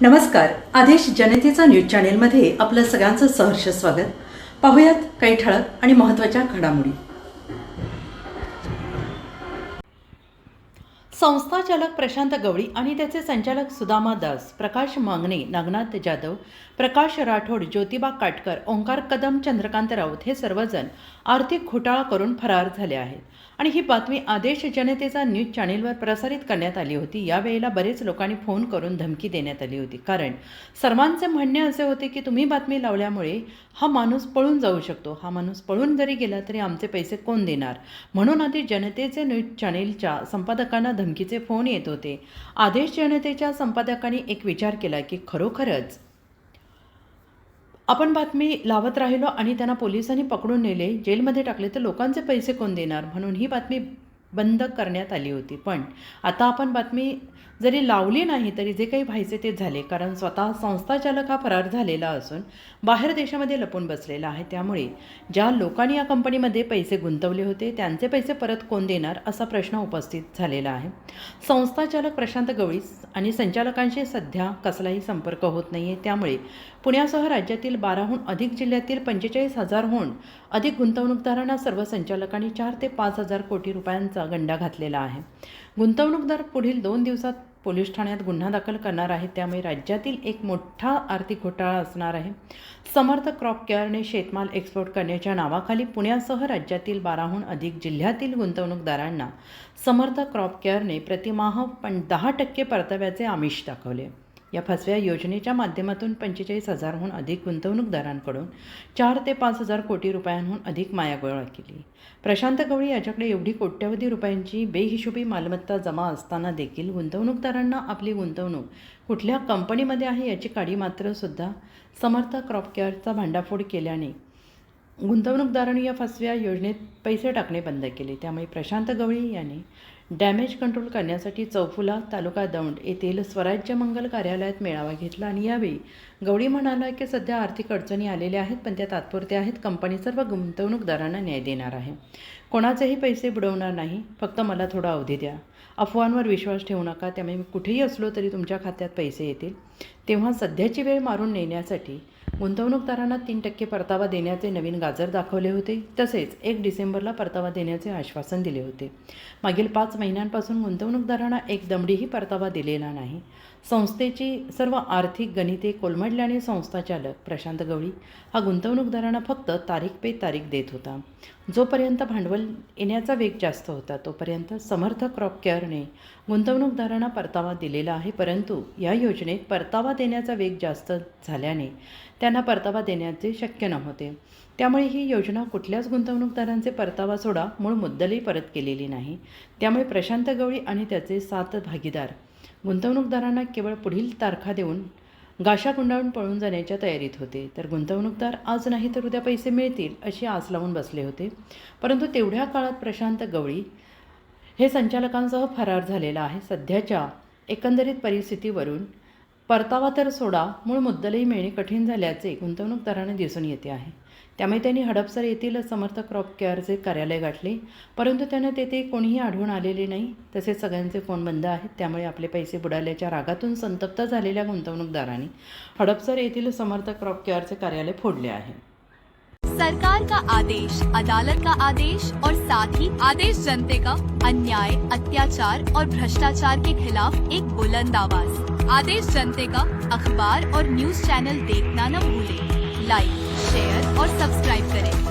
नमस्कार. आदेश जनतेचा न्यूज चॅनेलमध्ये आपलं सगळ्यांचं सहर्ष स्वागत. पाहुयात काही ठळक आणि महत्त्वाच्या घडामोडी. संस्थाचालक प्रशांत गवळी आणि त्याचे संचालक सुदामा दास प्रकाश मांगणे नागनाथ जाधव प्रकाश राठोड ज्योतिबा काटकर ओंकार कदम चंद्रकांत राऊत हे सर्वजण आर्थिक घोटाळा करून फरार झाले आहेत. आणि ही बातमी आदेश जनतेचा न्यूज चॅनेलवर प्रसारित करण्यात आली होती. यावेळेला बरेच लोकांनी फोन करून धमकी देण्यात आली होती. कारण सर्वांचे म्हणणे असे होते की तुम्ही बातमी लावल्यामुळे हा माणूस पळून जाऊ शकतो. हा माणूस पळून जरी गेला तरी आमचे पैसे कोण देणार? म्हणून आधी जनतेचे न्यूज चॅनेलच्या संपादकांना धमकीचे फोन येत होते. आदेश जनतेच्या संपादकांनी एक विचार केला की खरोखरच. आपण बातमी लावत राहिलो आणि त्यांना पोलिसांनी पकडून नेले. जेलमध्ये टाकले तर लोकांचे पैसे कोण देणार? म्हणून ही बातमी बंद करण्यात आली होती. पण आता आपण बातमी जरी लावली नाही तरी जे काही व्हायचे ते झाले. कारण स्वतः संस्थाचालक हा फरार झालेला असून बाहेर देशामध्ये लपून बसलेला आहे. त्यामुळे ज्या लोकांनी या कंपनीमध्ये पैसे गुंतवले होते त्यांचे पैसे परत कोण देणार असा प्रश्न उपस्थित झालेला आहे. संस्थाचालक प्रशांत गवळीस आणि संचालकांशी सध्या कसलाही संपर्क होत नाही आहे त्यामुळे पुण्यासह राज्यातील बाराहून अधिक जिल्ह्यातील पंचेचाळीस हजारहून अधिक गुंतवणूकदारांना सर्व संचालकांनी चार ते पाच हजार कोटी रुपयांचा गंडा घातलेला आहे. गुंतवणूकदार पुढील दोन दिवसात पोलीस ठाण्यात गुन्हा दाखल करणार आहेत त्यामुळे राज्यातील एक मोठा आर्थिक घोटाळा असणार आहे. समर्थ क्रॉप केअरने शेतमाल एक्सपोर्ट करण्याच्या नावाखाली पुण्यासह राज्यातील बाराहून अधिक जिल्ह्यातील गुंतवणूकदारांना समर्थ क्रॉप केअरने प्रतिमाह पण दहा टक्के परताव्याचे आमिष दाखवले. या फसव्या योजनेच्या माध्यमातून पंचेचाळीस हजारहून अधिक गुंतवणूकदारांकडून चार ते पाच हजार कोटी रुपयांहून अधिक माया गोळा केली. प्रशांत गवळी याच्याकडे एवढी कोट्यवधी रुपयांची बेहिशोबी मालमत्ता जमा असताना देखील गुंतवणूकदारांना आपली गुंतवणूक कुठल्या कंपनीमध्ये आहे याची काडी मात्र सुद्धा समर्थ क्रॉप केअरचा भांडाफोड केल्याने गुंतवणूकदारांनी या फसव्या योजनेत पैसे टाकणे बंद केले. त्यामुळे प्रशांत गवळी यांनी डॅमेज कंट्रोल करण्यासाठी चौफुला तालुका दौंड येथील स्वराज्य मंगल कार्यालयात मेळावा घेतला आणि यावेळी गवळी म्हणाला की सध्या आर्थिक अडचणी आलेल्या आहेत पण त्या तात्पुरत्या आहेत. कंपनी सर्व गुंतवणूकदारांना न्याय देणार आहे. कोणाचेही पैसे बुडवणार नाही. फक्त मला थोडा अवधी द्या. अफवांवर विश्वास ठेवू नका. त्यामुळे मी कुठेही असलो तरी तुमच्या खात्यात पैसे येतील. तेव्हा सध्याची वेळ मारून नेण्यासाठी गुंतवणूकदारांना तीन टक्के परतावा देण्याचे नवीन गाजर दाखवले होते. तसेच एक डिसेंबरला परतावा देण्याचे आश्वासन दिले होते. मागील पाच महिन्यांपासून गुंतवणूकदारांना एक दमडीही परतावा दिलेला नाही. संस्थेची सर्व आर्थिक गणिते कोलमडल्याने संस्थाचालक प्रशांत गवळी हा गुंतवणूकदारांना फक्त तारीख पे तारीख देत होता. जोपर्यंत भांडवल येण्याचा वेग जास्त होता तोपर्यंत समर्थ क्रॉप केअरने गुंतवणूकदारांना परतावा दिलेला आहे. परंतु या योजनेत परतावा देण्याचा वेग जास्त झाल्याने त्यांना परतावा देण्याचे शक्य नव्हते. त्यामुळे ही योजना कुठल्याच गुंतवणूकदारांचे परतावा सोडा मूळ मुद्दलही परत केलेली नाही. त्यामुळे प्रशांत गवळी आणि त्याचे सात भागीदार गुंतवणूकदारांना केवळ पुढील तारखा देऊन गाशा गुंडाळून पळून जाण्याच्या तयारीत होते. तर गुंतवणूकदार आज नाही तर उद्या पैसे मिळतील अशी आस लावून बसले होते. परंतु तेवढ्या काळात प्रशांत गवळी हे संचालकांसह फरार झालेला आहे. सध्याच्या एकंदरीत परिस्थितीवरून परतावा तर सोडा मूळ मुद्दलही मिळणे कठीण झाल्याचे गुंतवणूकदारांना दिसून येते आहे. त्यामुळे त्यांनी हडपसर येथील समर्थ क्रॉप केअरचे कार्यालय गाठले परंतु त्यांना तेथे कोणीही आढळून आलेले नाही. तसेच सगळ्यांचे फोन बंद आहेत त्यामुळे आपले पैसे बुडाल्याच्या रागातून संतप्त झालेल्या गुंतवणूकदारांनी हडपसर येथील समर्थ क्रॉप केअरचे कार्यालय फोडले आहे. सरकार का आदेश अदालत का आदेश और साथ ही आदेश जनते का अन्याय अत्याचार और भ्रष्टाचार के खिलाफ एक बुलंद आवाज। आदेश जनते का अखबार और न्यूज चैनल देखना न भूलें। लाइक शेयर और सब्सक्राइब करें।